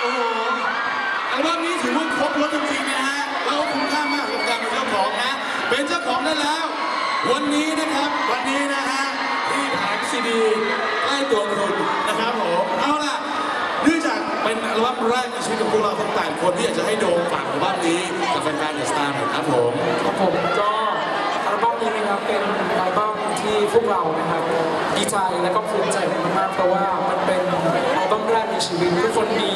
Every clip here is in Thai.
โอ้โหอัลบั้นี้ถือว่าครบรถจริงๆนะฮะเราคุ้มค่ามากกับการเป็นเจ้าของนะ เป็นเจ้าของได้แล้ว วันนี้นะครับ วันนี้นะฮะที่แผงซีดีใกล้ตัวคุณนะครับผมเอาล่ะเนื่องจากเป็นอัลบั้แรกในชีวิตของพวกเราทั้งแต่คนที่อยากจะให้โดมฝากอับ้มนี้กับแฟนๆเดอะสตาร์นะครับผมครับผมก็อัลบั้มนี้นะครับเป็นอัลบั้มที่พวกเรานะครับดีใจและก็ภูมิใจมากๆเพราะว่ามันเป็นอัลบั้มแรกในชีวิตทุกคนมี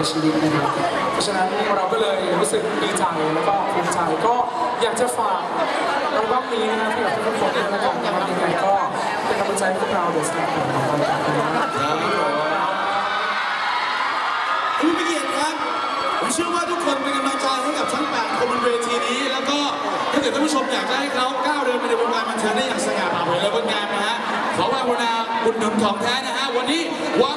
ในชีวิตนะครับเพราะฉะนั้นเราก็เลยรู้สึกดีใจแล้วก็ภูมิใจก็อยากจะฝากอัลบั้มนี้นะครับที่กับทุกคนด้วยแล้วกันะครับยังไงก็เป็นกำลังใจให้พวกเราเดอะสตาร์ของเราครับครับผมคุณเกียรติครับผมเชื่อว่าทุกคนเป็นกำลังใจให้กับทั้งแปดคนบนเวทีนี้ แล้วก็ถ้าเกิดท่านผู้ชมอยากจะให้เขาก้าวเดินไปในวงการบันเทิงได้อย่างสง่าผ่าเผยและงดงามนะฮะขอว่าพนาบุญหนุนของแท้นะฮะวันนี้วาง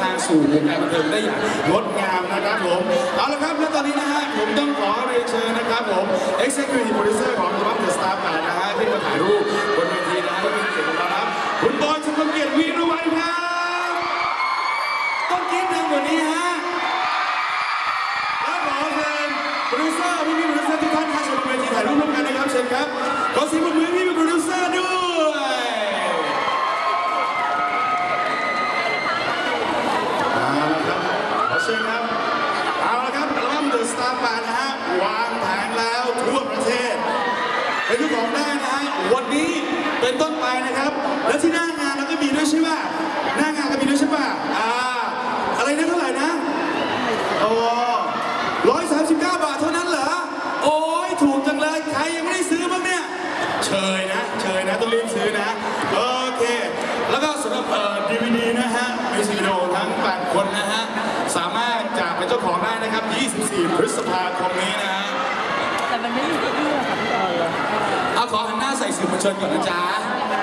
ทางสู่วงการบันเทิงได้อย่างงดงามนะครับผมเอาละครับและตอนนี้นะฮะผมต้องขอเรียนเชิญนะครับผม Executive Producer ของอัลบั้ม The Star 8นะฮะที่มาถ่ายรูปบนเวทีนะฮะก็เป็นเกียรติของเราครับคุณบอยชมเกียรติวีรวันครับ ต้องกินดังกว่านี้ฮะ แล้วขอเชิญโปรดิวเซอร์พี่พี่โปรดิวเซอร์ทุกท่านท่านชมเวทีถ่ายรูปร่วมกันนะครับเชิญครับ ขอเสียงปรบมือให้พี่โปรดิวเซอร์ด้วยเอาละครับขอเชิญครับ เอาละครับอัลบั้ม The Star 8นะฮะ วางแผงแล้วทั่วประเทศเป็นเจ้าของได้นะฮะ วันนี้เป็นต้นไปนะครับ แล้วที่หน้างานเราก็มีด้วยใช่ป่ะหน้างานก็มีด้วยใช่ป่ะอ่า อะไรนะเท่าไหร่นะโอ้ร้อยสามสิบเก้าบาทเท่านั้นเหรอ โอ้ยถูกจังเลย ใครยังไม่ได้ซื้อบ้างเนี่ย เชยนะ เชยนะ ต้องรีบซื้อนะ โอเค แล้วก็สำหรับเอ่อดีวีดีนะฮะมิวสิกวิดีโอทั้ง8คนนะฮะ สามารถ เป็นเจ้าของได้นะครับ 24 พฤษภาคมนี้นะฮะ แต่มันไม่อยู่ที่เรื่องค่ะพี่บอยอะเอาขอหันหน้าใส่สื่อมวลชนก่อนนะจ๊ะ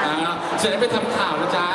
อ่าเสร็จแล้วไปทำข่าวนะจ๊ะ